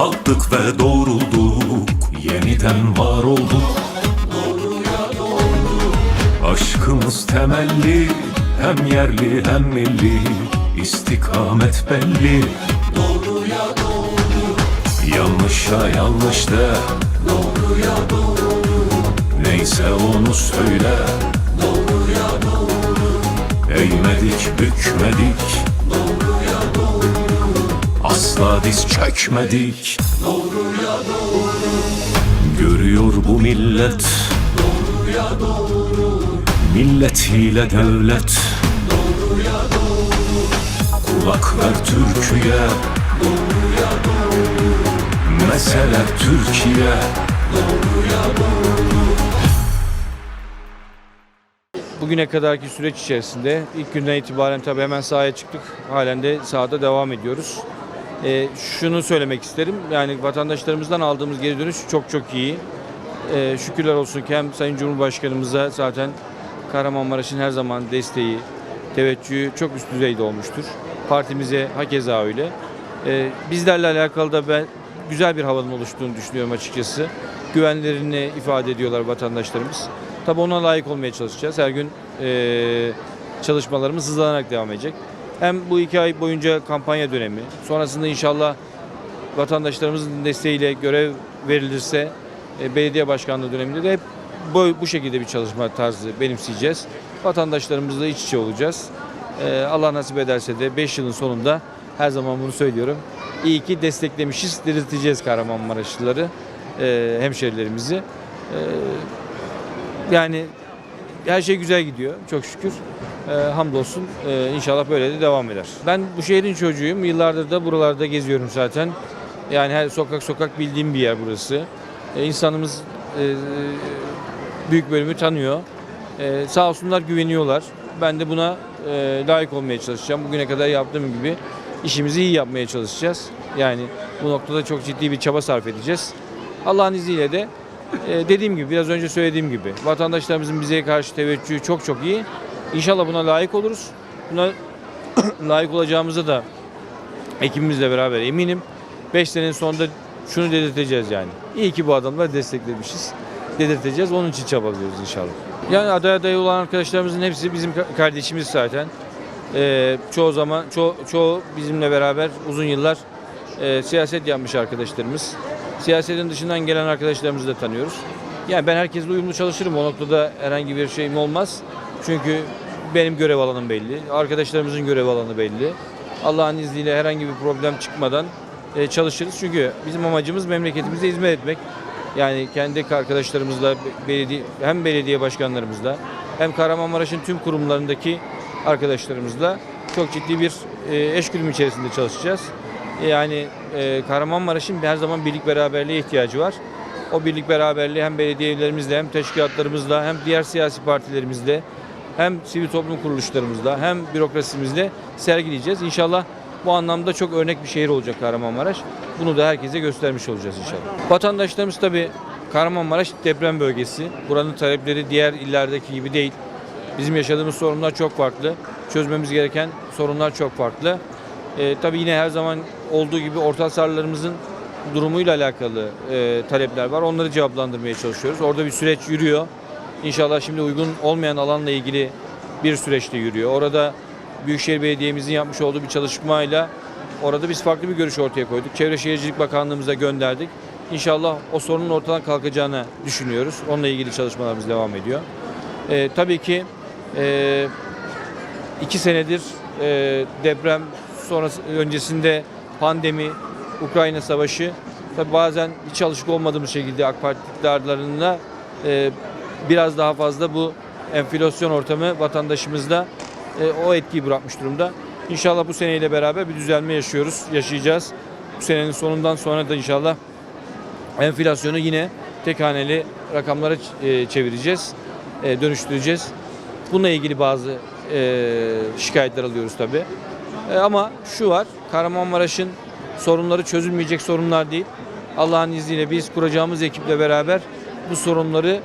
Kalktık ve doğrulduk. Yeniden var olduk. Doğruya doğru Aşkımız temelli Hem yerli hem milli. İstikamet belli. Doğruya doğru Yanlışa yanlış de. Doğruya doğru Neyse onu söyle. Doğruya doğru Eğmedik bükmedik Asla diz çökmedik. Doğruya doğru Görüyor bu millet. Doğruya doğru Milletiyle devlet. Doğruya doğru Kulak ver Türkiye. Doğruya doğru Mesele Türkiye. Doğruya doğru Bugüne kadarki süreç içerisinde ilk günden itibaren tabii hemen sahaya çıktık. Halen de sahada devam ediyoruz. Ee, şunu söylemek isterim. Yani vatandaşlarımızdan aldığımız geri dönüş çok çok iyi. Ee, şükürler olsun ki hem Sayın Cumhurbaşkanımıza zaten Kahramanmaraş'ın her zaman desteği, teveccühü çok üst düzeyde olmuştur. Partimize hakeza öyle. Ee, bizlerle alakalı da ben güzel bir havanın oluştuğunu düşünüyorum açıkçası. Güvenlerini ifade ediyorlar vatandaşlarımız. Tabii ona layık olmaya çalışacağız. Her gün eee, çalışmalarımız hızlanarak devam edecek. Hem bu iki ay boyunca kampanya dönemi, sonrasında inşallah vatandaşlarımızın desteğiyle görev verilirse e, belediye başkanlığı döneminde de hep bu, bu şekilde bir çalışma tarzı benimseyeceğiz. Vatandaşlarımızla iç içe olacağız. E, Allah nasip ederse de 5 yılın sonunda her zaman bunu söylüyorum. İyi ki desteklemişiz, dirilteceğiz Kahramanmaraşlıları, e, hemşerilerimizi. E, yani her şey güzel gidiyor çok şükür. Ee, hamdolsun Ee, inşallah böyle de devam eder. Ben bu şehrin çocuğuyum. Yıllardır da buralarda geziyorum zaten. Yani her sokak sokak bildiğim bir yer burası. Ee, insanımız e, büyük bölümü tanıyor. Ee, sağ olsunlar güveniyorlar. Ben de buna e, layık olmaya çalışacağım. Bugüne kadar yaptığım gibi işimizi iyi yapmaya çalışacağız. Yani bu noktada çok ciddi bir çaba sarf edeceğiz. Allah'ın izniyle de ee, dediğim gibi biraz önce söylediğim gibi vatandaşlarımızın bize karşı teveccühü çok çok iyi. İnşallah buna layık oluruz. Buna layık olacağımıza da ekibimizle beraber eminim. 5 senenin sonunda şunu dedirteceğiz yani. İyi ki bu adamları desteklemişiz. Dedirteceğiz. Onun için çabalıyoruz inşallah. Yani aday aday olan arkadaşlarımızın hepsi bizim ka- kardeşimiz zaten. Ee, çoğu zaman ço- çoğu bizimle beraber uzun yıllar e, siyaset yapmış arkadaşlarımız. Siyasetin dışından gelen arkadaşlarımızı da tanıyoruz. Yani ben herkesle uyumlu çalışırım. O noktada herhangi bir şeyim olmaz. Çünkü benim görev alanım belli. Arkadaşlarımızın görev alanı belli. Allah'ın izniyle herhangi bir problem çıkmadan e, çalışırız. Çünkü bizim amacımız memleketimize hizmet etmek. Yani kendi arkadaşlarımızla, be- belediye, hem belediye başkanlarımızla hem Kahramanmaraş'ın tüm kurumlarındaki arkadaşlarımızla çok ciddi bir e, içerisinde çalışacağız. Yani e, Kahramanmaraş'ın her zaman birlik beraberliğe ihtiyacı var. O birlik beraberliği hem belediyelerimizle hem teşkilatlarımızla hem diğer siyasi partilerimizle hem sivil toplum kuruluşlarımızla hem bürokrasimizle sergileyeceğiz. İnşallah Bu anlamda çok örnek bir şehir olacak Kahramanmaraş. Bunu da herkese göstermiş olacağız inşallah. Vatandaşlarımız tabii Kahramanmaraş deprem bölgesi. Buranın talepleri diğer illerdeki gibi değil. Bizim yaşadığımız sorunlar çok farklı. Çözmemiz gereken sorunlar çok farklı. Ee, tabii yine her zaman olduğu gibi orta hasarlarımızın durumuyla alakalı e, talepler var. Onları cevaplandırmaya çalışıyoruz. Orada bir süreç yürüyor. İnşallah şimdi uygun olmayan alanla ilgili bir süreçte yürüyor. Orada Büyükşehir Belediye'mizin yapmış olduğu bir çalışmayla orada biz farklı bir görüş ortaya koyduk. Çevre Şehircilik Bakanlığımıza gönderdik. İnşallah o sorunun ortadan kalkacağını düşünüyoruz. Onunla ilgili çalışmalarımız devam ediyor. Ee, tabii ki e, iki senedir e, deprem sonrası öncesinde pandemi, Ukrayna savaşı tabii bazen hiç alışık olmadığımız şekilde AK Parti iktidarlarına e, biraz daha fazla bu enflasyon ortamı vatandaşımızda e, o etkiyi bırakmış durumda. İnşallah bu seneyle beraber bir düzelme yaşıyoruz, yaşayacağız. Bu senenin sonundan sonra da inşallah enflasyonu yine tek haneli rakamlara e, çevireceğiz, e, dönüştüreceğiz. Bununla ilgili bazı e, şikayetler alıyoruz tabii. E, ama şu var, Kahramanmaraş'ın sorunları çözülmeyecek sorunlar değil. Allah'ın izniyle biz kuracağımız ekiple beraber bu sorunları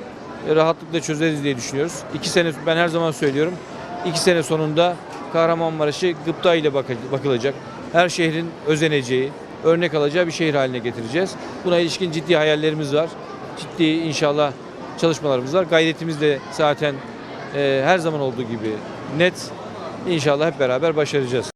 rahatlıkla çözeriz diye düşünüyoruz. İki sene, ben her zaman söylüyorum, iki sene sonunda Kahramanmaraş'ı gıpta ile bakı- bakılacak. Her şehrin özeneceği, örnek alacağı bir şehir haline getireceğiz. Buna ilişkin ciddi hayallerimiz var. Ciddi inşallah çalışmalarımız var. Gayretimiz de zaten e, her zaman olduğu gibi net. İnşallah hep beraber başaracağız.